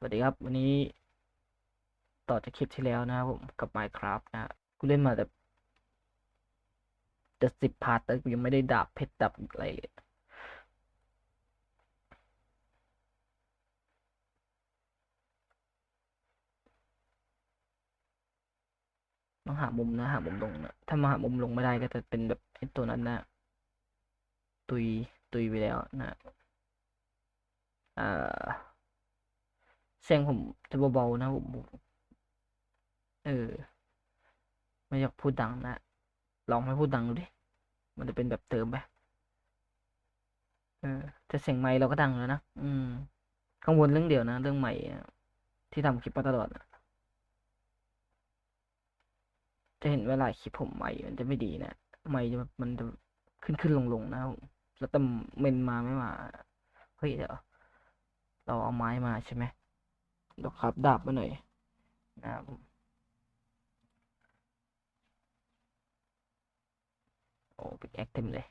สวัสดีครับ วันนี้ ต่อจากคลิปที่แล้วนะครับผมกับ Minecraft นะกูเล่นมาแบบจะสิบพาร์ทแต่กูยังไม่ได้ดาบเพชรดับอะไรเลยต้องหามุมนะหามุมลงนะถ้ามาหามุมลงไม่ได้ก็จะเป็นแบบไอ้ตัวนั้นนะตุยตุยไปแล้วนะอ่า เสียงผมจะเบาๆนะผมเออ ไม่อยากพูดดังนะลองไม่พูดดังดูดิ มันจะเป็นแบบเติมไปเออแต่เสียงไมค์เราก็ดังแล้วนะอืมกังวลเรื่องเดียวนะ เรื่องไมค์อะที่ทำคลิปมาตลอดนะจะเห็นเวลาคลิปผมไมค์มันจะไม่ดีนะไมค์จะมันจะขึ้นขึ้นลงลงนะแล้วแต่เมนมาไม่มาเฮ้ยเดี๋ยวเราเอาไม้มาใช่ไหม เดี๋ยวครับดาบมาหน่อยนะครับผมโอ้ปิกแอคเต็มเลย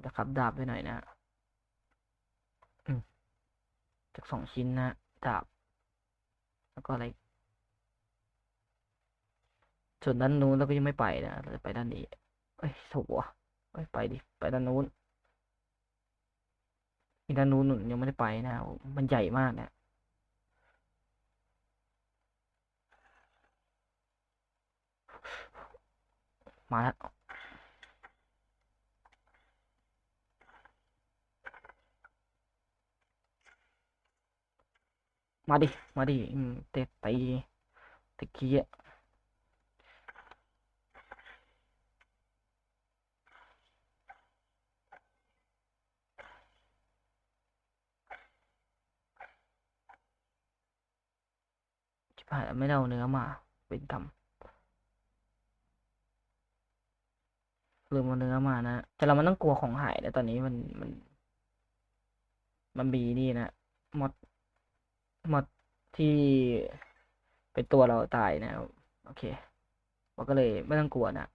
เดี๋ยวครับดาบไปหน่อยนะจากสองชิ้นนะดาบ แล้วก็อะไรส่วนด้านนู้นเราก็ยังไม่ไปนะเราจะไปด้านนี้เอ้ยโถวะเอ้ยไปดิไปด้านนู้นอีกด้านนู้นยังไม่ได้ไปนะมันใหญ่มากเนะ มาแล้วมาดิ มาดิเตะตีตะกี้อะชิบหายไม่ได้เอาเนื้อมา เป็นกรรม ลืมเอาเนื้อมานะ แต่เรามันต้องกลัวของหายนะตอนนี้มันมัน มันมีนี่นะมดมดที่เป็นตัวเราตายนะโอเคเราก็เลยไม่ต้องกลัวนะ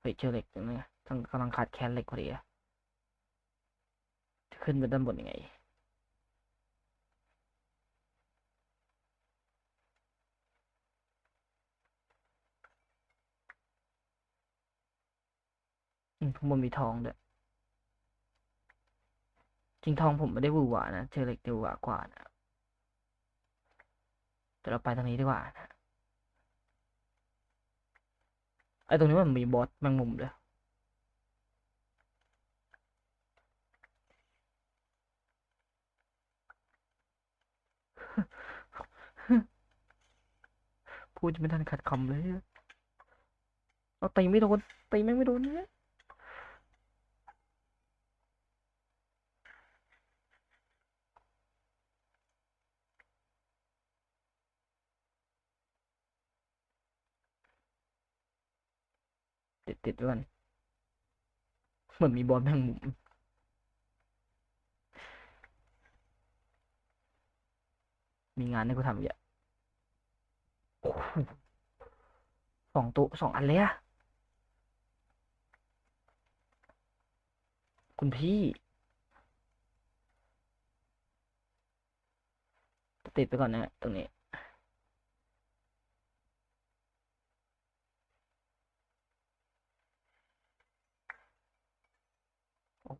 เฮ้ยเจอเหล็กตรงนี้ต้องกำลังขาดแคลนเหล็กพอดีอะจะขึ้นไปด้านบนยังไง อืมข้างบนมีทองด้วย จริงทองผมไม่ได้หวือหวานะเจอเหล็กจะหวือหวากว่านะแต่เราไปทางนี้ดีกว่านะไอตรงนี้มันมีบอสแมงมุมด้วยพูดจะไม่ทันขัดคำเลยเอาตีไม่โดนตีแม่งไม่โดนเนี่ย ติดติดไว้ก่อนเหมือนมีบอลแมงมุมมีงานให้กูทำเยอะสองตัวสองอันเลยอะคุณพี่ ติดไปก่อนนะตรงนี้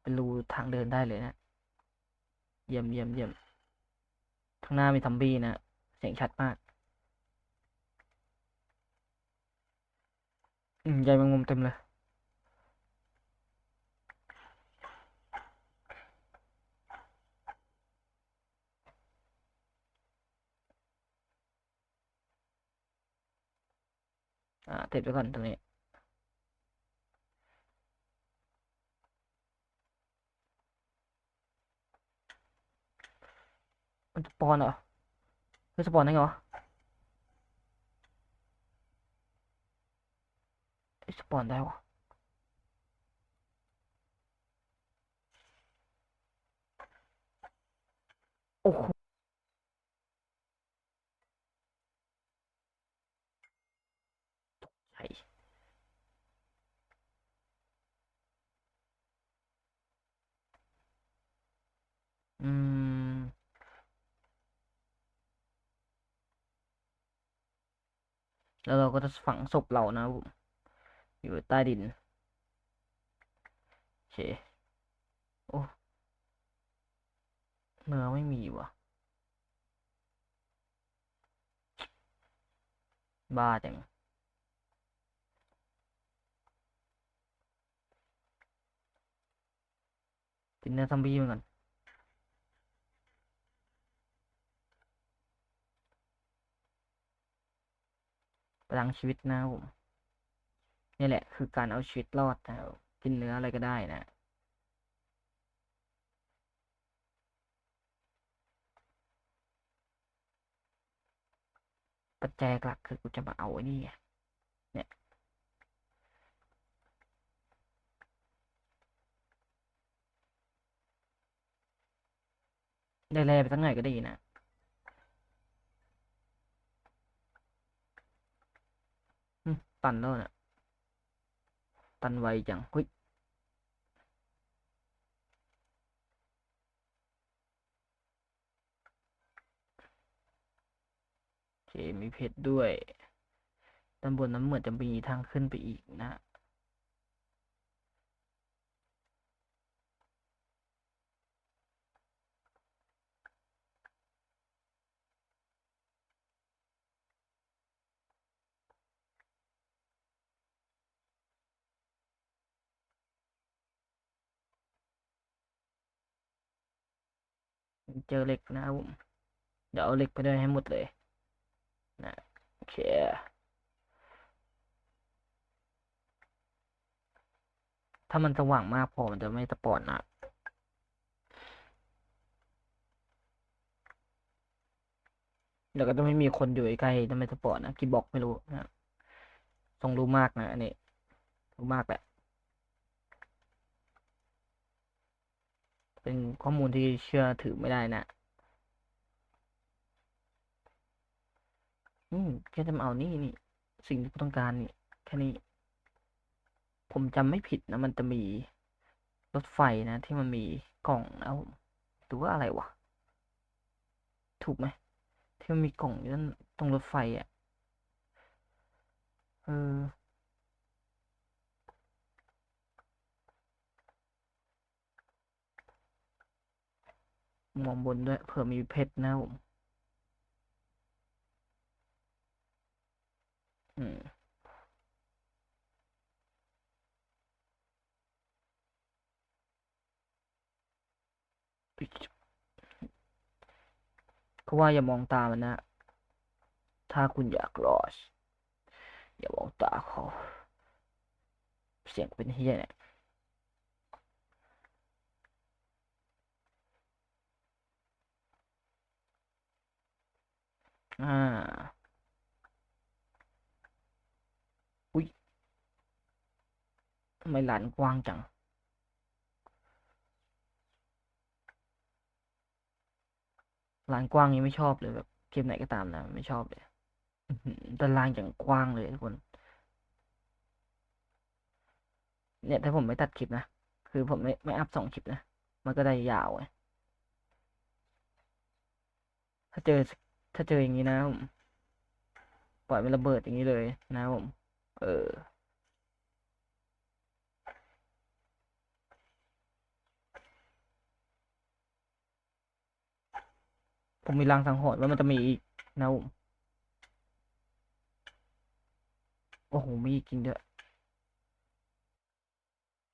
เป็นรูทางเดินได้เลยนะ เยี่ยมเยี่ยมเยี่ยมข้างหน้ามีซัมบี้นะ เสียงชัดมาก อืมใยแมงมุมเต็มเลย อ่าติดไว้ก่อนตรงนี้ มันสปอนเหรอเฮ้ยสปอนได้ไงวะสปอนได้วะโอ้โหใช่อืม แล้วเราก็จะฝังศพเรานะผมอยู่ใต้ดินโอเคโอ้เนื้อไม่มีว่ะ บ้าจังกินเนื้อซอมบี้มันก่อน ประทังชีวิตนะผมนี่แหละ คือการเอาชีวิตรอดนะครับกินเนื้ออะไรก็ได้นะปัจจัยหลักคือกูจะมาเอาไอ้นี่เนี่ยได้แลไปสักหน่อยก็ดีนะ อืม ตันแล้วเนี่ยตันไวจังเฮ้ยโอเคมีเพชรด้วยด้านบนนั้นเหมือนจะมีทางขึ้นไปอีกนะ เจอเหล็กนะครับผมเดี๋ยวเอาเหล็กไปด้วยให้หมดเลยนะโอเคถ้ามันสว่างมากพอมันจะไม่สปอนนะเดี๋ยวก็จะไม่มีคนอยู่ใกล้จะไม่สปอนนะกี่บอกไม่รู้นะทรงรู้มากนะอันนี้รู้มากแหละ เป็นข้อมูลที่เชื่อถือไม่ได้นะอืมแค่จะมาเอานี่นี่ สิ่งที่กูต้องการนี่ แค่นี้ ผมจำไม่ผิดนะ มันจะมีรถไฟนะ ที่มันมีกล่องแล้วหรือว่าอะไรวะ ถูกไหมที่มันมีกล่องอยู่นั่นตรงรถไฟอะ เออ มองบนด้วยเผื่อมีเพชรนะผมอืมเขาว่าอย่ามองตามันนะ ถ้าคุณอยากรอดอย่ามองตาเขา เสียงเป็นเฮียเนี่ย อ่า อุ้ยทำไมหลานกว้างจังลานกว้างนี้ไม่ชอบเลยแบบเกมไหนก็ตามนะไม่ชอบเลยต่ลานอย่างกว้างเลยทุกคน เนี่ยถ้าผมไม่ตัดคลิปนะ คือผมไม่ไม่อัพสองคลิปนะ มันก็ได้ยาวไงถ้าเจอ ถ้าเจออย่างนี้นะผมปล่อยมันระเบิดอย่างนี้เลยนะผม เออ ผมมีรางสังหรณ์ว่ามันจะมีอีกนะผมโอ้โหมีอีกจริงด้วย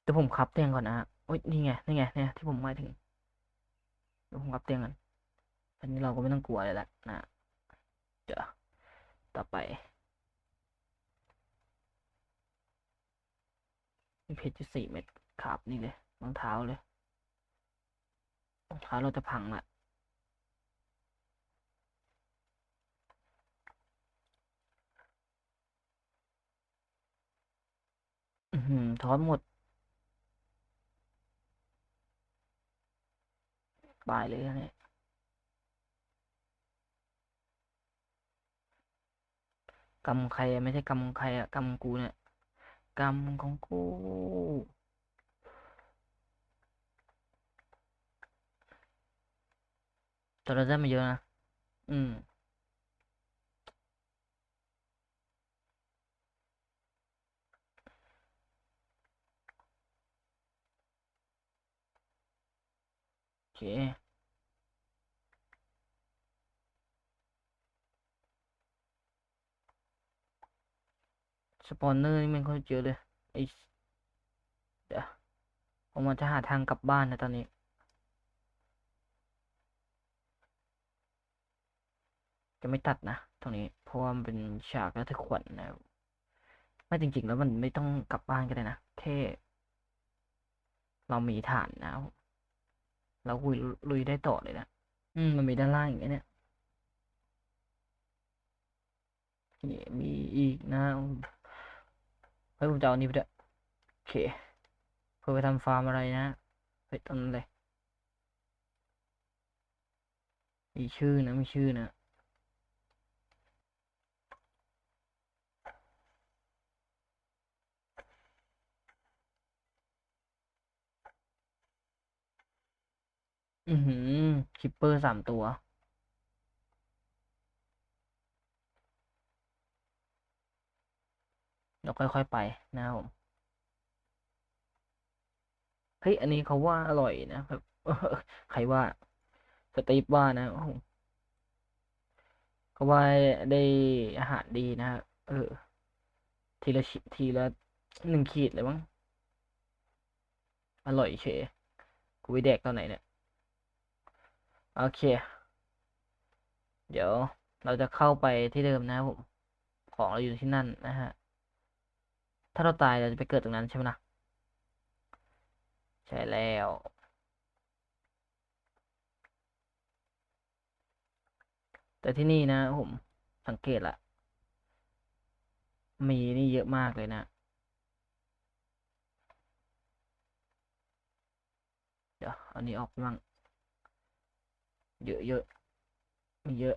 เดี๋ยวผมขับเตียงก่อนนะโอ้ยนี่ไงนี่ไงเนี่ยที่ผมหมายถึงเดี๋ยวผมขับเตียงก่อนอันนี้เราก็ไม่ต้องกลัวเลยแหละนะ เดี๋ยวต่อไปมีเพชรอยู่สี่เม็ดขับนี่เลยรองเท้าเลยรองเท้าเราจะพังละอือหือนหมดบายเลยนะเนี่ย กรรมใครไม่ใช่กรรมใครอะกรรมกูเนี่ยกรรมของกูแต่เราได้มาเยอะนะ อืมโอเค ปอนเนอร์นี่มันก็เยอะเลยไอเดี๋ยวผมมันจะหาทางกลับบ้านนะตอนนี้ จะไม่ตัดนะตรงนี้เพราะว่ามันเป็นฉากระทึกขวัญนะไม่จริงๆแล้วมันไม่ต้องกลับบ้านก็ได้นะแค่เรามีฐานนะเราลุยลุยได้ต่อเลยนะอืมมันมีด้านล่างอย่างเงี้ยเนี่ยมีอีกนะ ฮ้ยผมจะเอาอันนี้ไปด้วยโอเคเพื่อไปทำฟาร์มอะไรนะเฮ้ยตรงนั้นเลยมีชื่อนะมีชื่อนะอือหือคิปเปอร์สามตัว เราค่อย ๆ ไปนะครับผมเฮ้ยอันนี้เขาว่าอร่อยนะแบบใครว่าสตีฟว่านะเขาว่าได้อาหารดีนะเออ ทีละชิทีละหนึ่งขีดเลยมั้งอร่อยเฉยกูไปแดกตอนไหนเนี่ย โอเค เดี๋ยวเราจะเข้าไปที่เดิมนะผม ของเราอยู่ที่นั่นนะฮะ ถ้าเราตายเราจะไปเกิดตรงนั้นใช่ไหมล่ะใช่แล้วแต่ที่นี่นะผมสังเกตละมีนี่เยอะมากเลยนะ เดี๋ยวอันนี้ออกบ้างเยอะเยอะมีเยอะ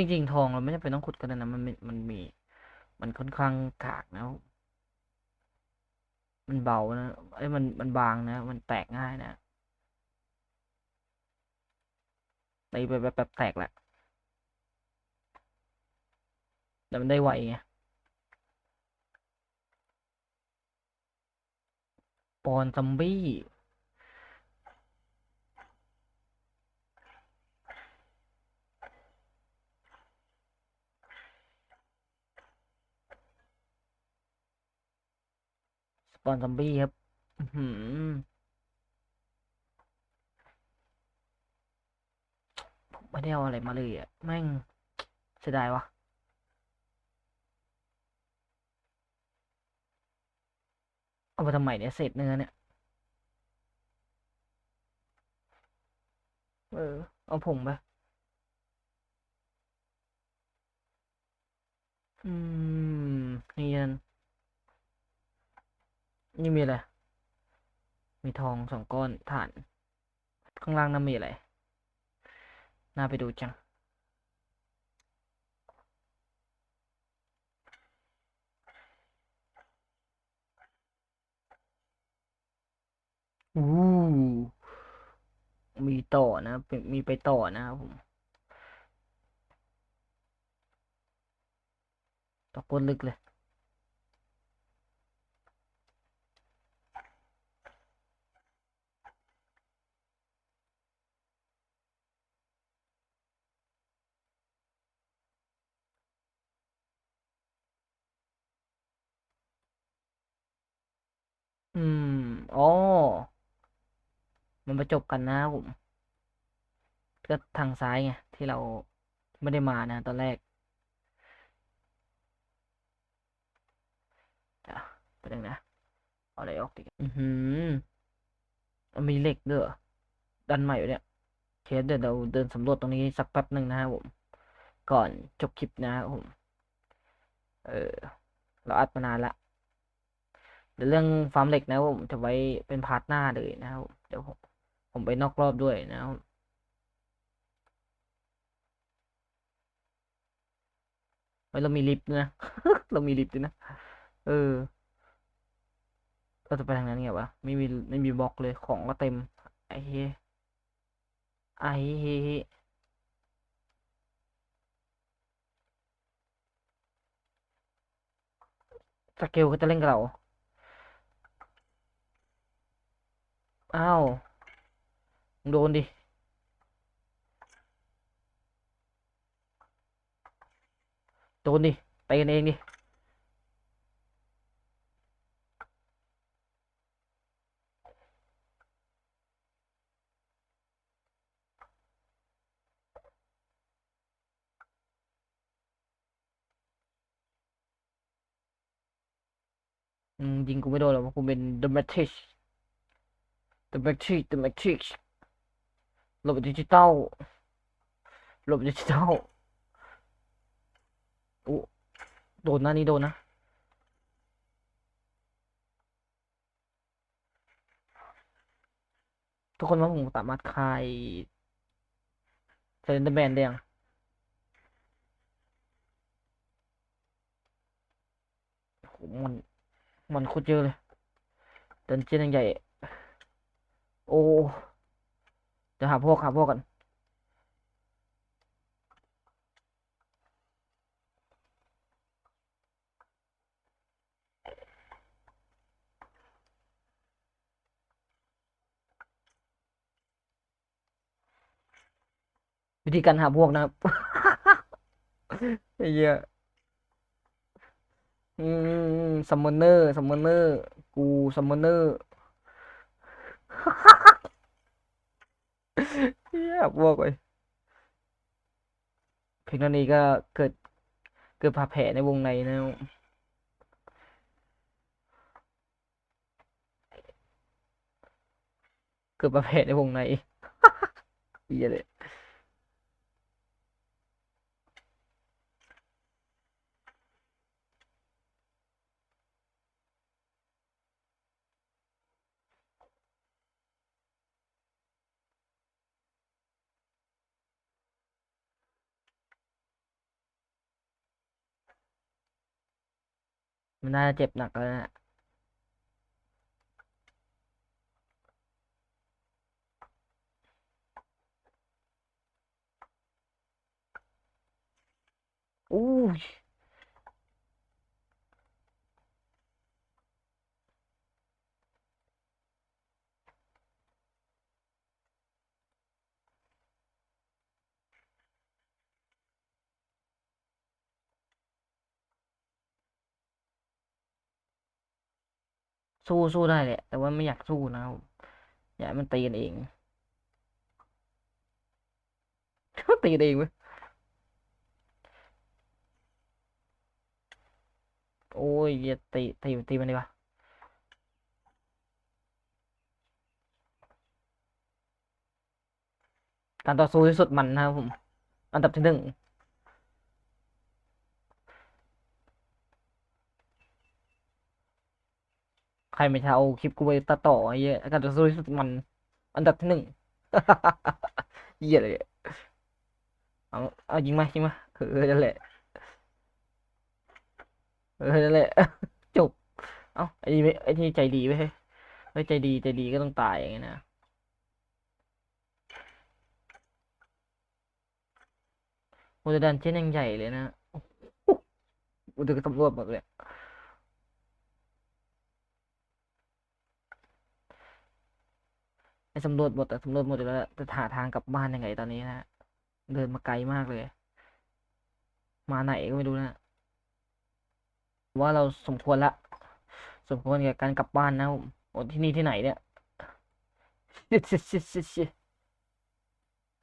จริง ๆ ทองเราไม่จำเป็นต้องขุดกันนะมันมันมี มันค่อนข้างกากนะ มันเบานะเอ้ยมันมันบางนะ มันแตกง่ายนะตีไปแบบแบบแตกแหละแต่มันได้ไวไงปอนซัมบี้ ปอนซัมบี้ครับหือผมไม่ได้เอาอะไรมาเลยอะ แม่งเสียดายวะเอาไปทำไมเนี่ยเศษเนื้อเนี่ย เออ เอาผงไปอืมเนียน นี่มีอะไร มีทองสองก้อนฐาน ข้างล่างนั่นมีอะไร น่าไปดูจัง อู้มีต่อนะ มีไปต่อนะครับผมตะโกนลึกเลย อืมอ๋อมันประจบกันนะผมก็ทางซ้ายไงที่เราไม่ได้มานะ ตอนแรกจะไปดึงนะ เอาอะไรออกดีอือหือมันมีเหล็กด้วยเหรอดันใหม่อยู่เนี่ยเคเดี๋ยวเราเดินสำรวจตรงนี้สักแป๊บหนึ่งนะครับผม ก่อนจบคลิปนะครับผม เออ เราอัดมานานละ ดี๋ยวเรื่องฟาร์มเหล็กนะผมจะไว้เป็นพาร์ทหน้าเลยนะครับเดี๋ยวผมผมไปนอกรอบด้วยนะครับเฮ้ยเรามีลิฟต์นะ เรามีลิฟต์ด้วยนะ เออเราจะไปทางนั้นไงวะไม่มีไม่มีบล็อกเลยของก็เต็ม ไอ้เฮ้ไอ้เฮ้สเกลก็จะเล่นกับเรา อ้าวมึงโดนดิโดนดิไปกันเองดิอืมยิงกูไม่โดนหรอกเพราะกูเป็น The Matrix The Matrix The Matrix ระบบดิจิตอลระบบดิจิตอลโอ้โดนนะนี่โดนนะทุกคนว่าผมสามารถคลายเซเลนเดอร์แมนได้ยังมัน มันโคตรเยอะเลยดันเจียนยังใหญ่ โอ้เดี๋ยวหาพวกหาพวกกันวิธีการหาพวกนะครับไอ้เหี้ยอืมซัมมอนเนอร์ซัมมอนเนอร์ กูซัมมอนเนอร์ เหี้ยพวกเลยเพียงเท่านี้ก็เกิดเกิดผ่าแผลในวงในนะเกิดผ่าแผลในวงในเยอะเลย มันน่าจะเจ็บหนักแล้วนะอู้ สู้สู้ได้แหละ แต่ว่าไม่อยากสู้นะครับอยากมันตีกันเองตีกันเองเว้ยโอ้ยอย่าตีตีตีมันดีกว่าการต่อสู้ที่สุดมันนะครับผม อันดับที่หนึ่ง ใค รไม่จะเอาคลิปกูไปตัดต่อไอ้เหี้ยการต่อสู้ที่สุดมัน อันดับที่หนึ่งเหี้ยเลยเอาเอายิงมายิงมาเออนั่นแหละเออนั่นแหละจบเอ้าไอ้นี่ไอ้นี่ใจดีไว้ยเฮ้ใจดีใจดีก็ต้องตายอย่างงี้นะโอ้แต่ดันเช่นยังใหญ่เลยนะโอ้ดูก็ตำรวจหมดเลย ไอ้ สำรวจหมดแต่สำรวจหมดแล้วจะหาทางกลับบ้านยังไงตอนนี้นะเดินมาไกลมากเลย มาไหนก็ไม่รู้นะ ว่าเราสมควรละ สมควรกับการกลับบ้านนะผมโอ้ที่นี่ที่ไหนเนี่ย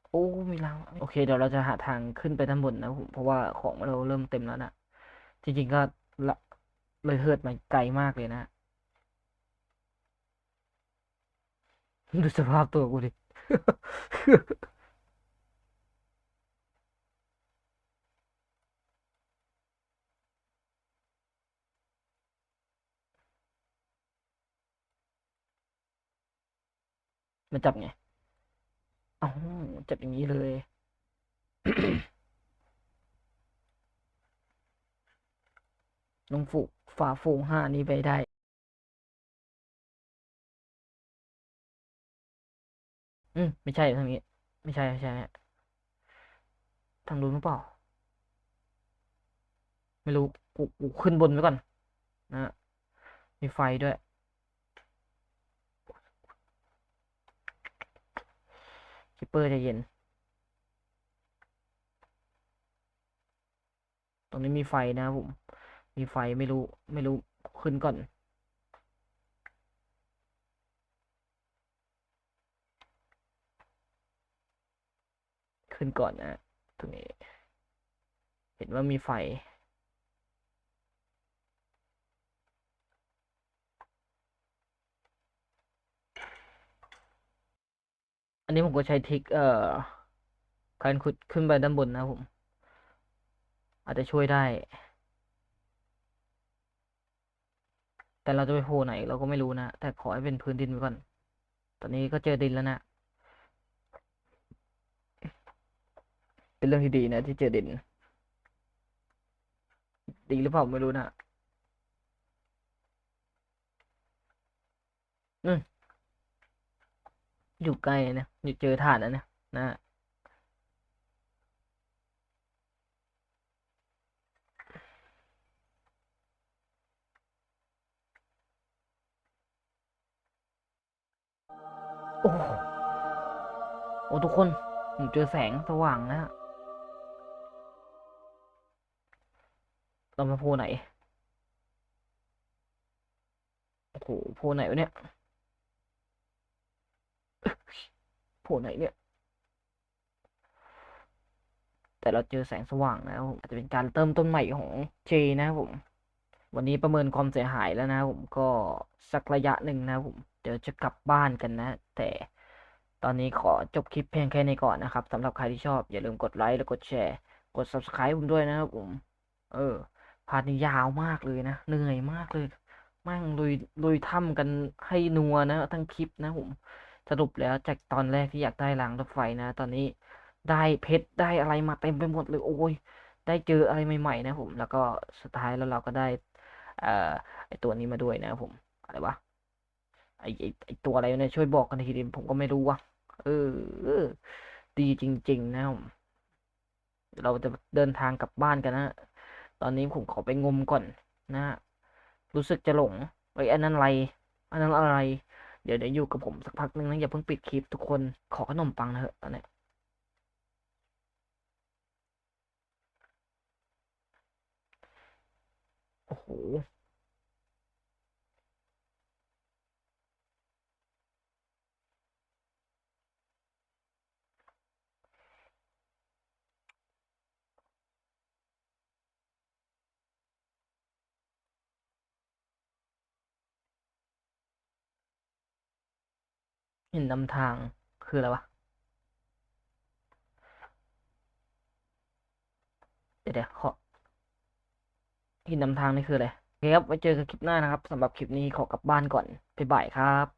โอ้มีรางโอเคเดี๋ยวเราจะหาทางขึ้นไปด้านบนนะผมเพราะว่าของเราเริ่มเต็มแล้วนะจริงๆก็ละเลยเฮิร์ตมาไกลมากเลยนะ ดูสภาพตัวกูดิ มันจับไง เอ้าจับอย่างนี้เลยน้องฝูกฝ่าฝูงห้านี้ไปได้ อืมไม่ใช่ทางนี้ ไม่ใช่ไม่ใช่ทางนู้หรือเปล่า ไม่รู้กูกูขึ้นบนไว้ก่อนนะมีไฟด้วยคิปเปอร์ใจเย็น ตรงนี้มีไฟนะผม มีไฟไม่รู้ ไม่รู้ขึ้นก่อน ขึ้นก่อนนะตรงนี้ เห็นว่ามีไฟ อันนี้ผมก็ใช้ทิก เอ่อ การขุดขึ้นไปด้านบนนะผม อาจจะช่วยได้ แต่เราจะไปโผล่ไหนเราก็ไม่รู้นะ แต่ขอให้เป็นพื้นดินไว้ก่อน ตอนนี้ก็เจอดินแล้วนะ เป็นเรื่องที่ดีนะที่เจอดินดีหรือเปล่าไม่รู้นะอืมอยู่ใกล้นะอยู่เจอถ่านแล้วนะนะโอ้โหโอ้ทุกคนผมเจอแสงสว่างนะ เรามาพลไหน โอ้โหพลไหนวะเนี่ยพลไหนเนี่ย แต่เราเจอแสงสว่างนะครับผมอาจจะเป็นการเติมต้นใหม่ของเจนะผม วันนี้ประเมินความเสียหายแล้วนะผมก็สักระยะหนึ่งนะผม เดี๋ยวจะกลับบ้านกันนะ แต่ตอนนี้ขอจบคลิปเพียงแค่นี้ก่อนนะครับสำหรับใครที่ชอบอย่าลืมกดไลค์และกดแชร์ กด subscribe ผมด้วยนะครับผม เออ พาร์ทนี้ยาวมากเลยนะ เหนื่อยมากเลยแม่งลุยลุยถ้ำกันให้นัวนะ ทั้งคลิปนะผม สรุปแล้วจากตอนแรกที่อยากได้รางรถไฟนะ ตอนนี้ได้เพชรได้อะไรมาเต็มไปหมดเลยโอ้ย ได้เจออะไรใหม่ๆนะผม แล้วก็สุดท้ายแล้วเราก็ได้เอ่อไอตัวนี้มาด้วยนะผม อะไรวะไอไอไอตัวอะไรเนี่ยช่วยบอกกันทีดิผมก็ไม่รู้ว่ะเออ ดีจริง ๆ นะผมเราจะเดินทางกลับบ้านกันนะ ตอนนี้ผมขอไปงมก่อนนะฮะรู้สึกจะหลงไอ้อันนั้นอะไรอันนั้นอะไร เดี๋ยวเดี๋ยวอยู่กับผมสักพักนึงนะอย่าเพิ่งปิดคลิปทุกคนขอขนมปังเถอะตอนนี้โอ้โห หินนำทางคืออะไรวะ เดี๋ยวเดี๋ยวขอหินนำทางนี่คืออะไรโอเคครับไว้เจอกันคลิปหน้านะครับสำหรับคลิปนี้ขอกลับบ้านก่อนบ๊ายบายครับ